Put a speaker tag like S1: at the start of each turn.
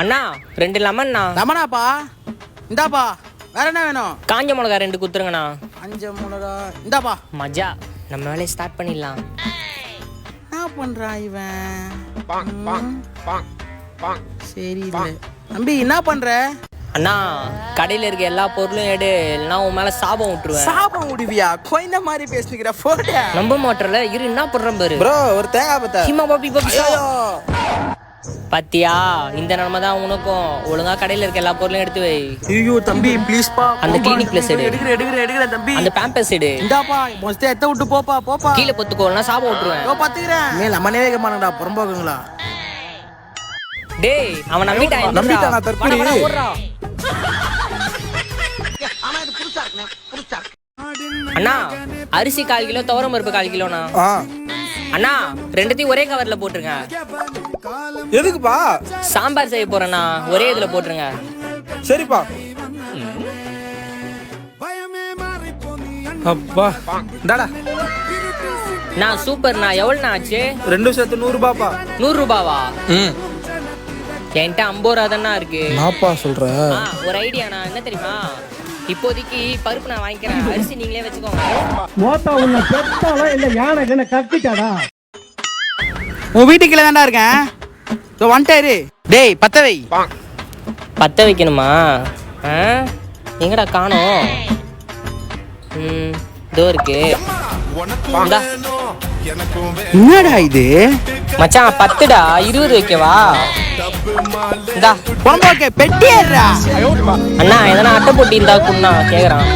S1: அண்ணா ரெண்டு லெமன்ண்ணா
S2: ரமணாப்பா இந்தாப்பா வேற என்ன வேணும்?
S1: காஞ்ச மிளகா ரெண்டு குத்துருங்கண்ணா
S2: அஞ்சு மிளகா இந்தாப்பா.
S1: மஜா நம்ம வேலையை ஸ்டார்ட் பண்ணிடலாம்.
S2: என்ன பண்றான் இவன்? ம். சரி இல்ல தம்பி என்ன பண்ற?
S1: அண்ணா கடையில் இருக்க எல்லா பொருளும் எடு இல்லைன்னா உன் மேலே சாபம் விட்டுருவேன்
S2: சாபம் முடிவியா குழந்த மாதிரி பேசுனிக்கிற போட
S1: நம்ப மாட்டல இரு என்ன பண்றேன் பாரு.
S2: ப்ரோ ஒரு தேங்காய் பத்த.
S1: ஹிமா பாப்பி பாப்பி
S2: ஐயோ.
S1: பாத்தியா இந்த நிலைமை தான் உனக்கும். ஒழுங்கா கடையில் இருக்க எல்லா பொருளும் எடுத்து வை.
S2: ஐயோ தம்பி ப்ளீஸ் பா.
S1: அந்த clinic plus எடு.
S2: எடுக்கிற எடுக்கிற எடுக்கிற தம்பி.
S1: அந்த பேம்பஸ் எடு.
S2: இந்தாப்பா மொஸ்தே எத்த விட்டு போப்பா போப்பா.
S1: கீழே பொத்துக்கோ சாபம் விட்டுருவேன்.
S2: யோ பத்துக்கிறேன். மேல மண்ணே வைக்க மாட்டேன்டா புறம்போக்குங்களா
S1: டேய் அவன் நம்பிட்டான்
S2: நம்பிட்டானா, தற்குறி?
S1: வாடா, வாடா, ஓடுறா. அண்ணா அரிசி கால் கிலோ துவரம் பருப்பு கால் கிலோண்ணா. அண்ணா ரெண்டுத்தையும் ஒரே கவர்ல போட்டுருங்க.
S3: எதுக்குப்பா?
S1: சாம்பார் செய்ய போறேண்ணா ஒரே இதுல போட்டுருங்க.
S3: சரிப்பா. அப்பா. இந்தாடா.
S1: நான் சூப்பர்ண்ணா எவ்வளோண்ணா ஆச்சு?
S3: ரெண்டும் சேர்த்து நூறு ரூபாப்பா.
S1: நூறு ரூபாவா?
S3: ம்.
S1: என்கிட்ட ஐம்பது ரூபா தானே இருக்கு.
S3: நாப்பா சொல்ற?
S1: ஆ, ஒரு ஐடியாண்ணா என்ன தெரியுமா? இப்போதைக்கு பருப்பு நான் வாங்கிக்கிறேன். அரிசி நீங்களே வச்சுக்கோங்க.
S4: மோத்தா உன்னை பெத்தாளா இல்ல யானை கட்டிட்டாடா
S2: உன் வீட்டுக்குள்ள தான்டா இருக்கேன். இதோ வந்துட்டாரு டேய் பத்த வை.
S1: பத்த வைக்கணுமா? ஆ? எங்கடா காணோம்? ம் இதோ இருக்கு.
S2: என்னடா இது?
S1: மச்சான் பத்துடா. இருபது வைக்கவா? இந்தா.
S2: பெட்டியேறா
S1: அண்ணா எதனா அட்டை போட்டி இருந்தா குண்ணா கேக்குறான்.